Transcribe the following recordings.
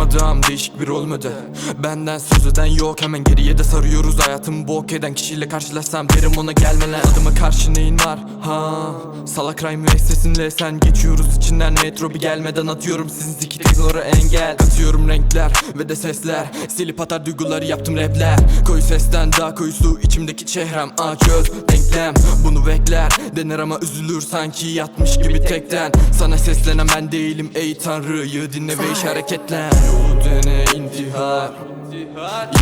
adam değişik bir rol model. Benden söz eden yok hemen geriye de sarıyoruz. Hayatımı bok eden kişiyle karşılaşsam derim ona gelme lan Adıma karşı neyin var? Ha Salak rhyme müessesinle sen geçiyoruz. İçinden Metro bir gelmeden atıyorum sizin ziki teknora engel. Katıyorum renkler ve de sesler. Silip atar duyguları yaptım rapler. Koyu sesten daha koyusu içimdeki çehrem. Aç göz denklem. Bunu bekler. Dener ama üzülür sanki yatmış gibi tekten. Sana seslenen ben değilim ey tanrıyı dinle ve iş hareketlen Yolu dene intihar.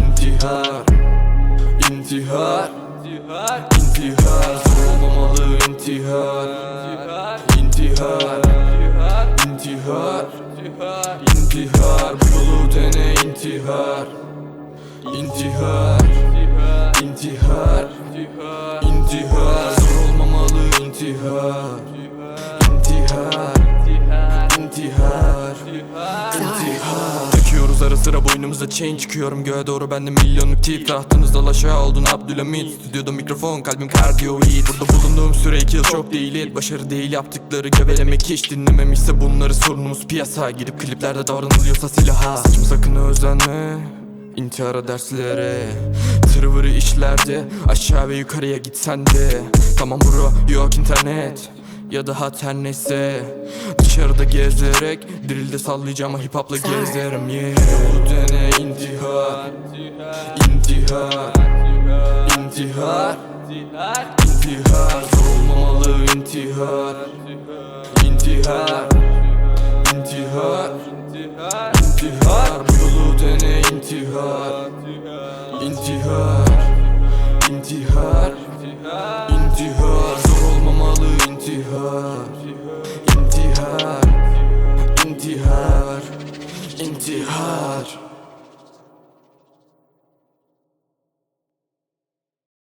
İntihar. İntihar. İntihar. Olmamalı intihar. İntihar. İntihar. İntihar. Bu yolu dene intihar İntihar. İntihar. İntihar sıra boynumuza chain çıkıyorum göğe doğru ben de milyonluk tip. Tahtınızda laşa oldun Abdülhamit. Stüdyoda mikrofon kalbim kardiyoid Burada bulunduğum süre iki yıl çok değil. İt. Başarı değil yaptıkları gevelemek hiç dinlememişse bunları sorunumuz piyasa. Gidip kliplerde davranılıyorsa silaha. Saçma sakın özenme İntihara derslere. Tırvırı işlerde Aşağı ve yukarıya gitsen de. Tamam bro yok internet ya da hat her neyse. Dışarıda gezerek Drillde sallayacağım hip hopla gezerim. Yeah. Bu dene intihar. İntihar. İntihar. İntihar. Olmamalı intihar. İntihar. İntihar. İntihar. Bu yolu dene intihar. İntihar. İntihar İntihar İntihar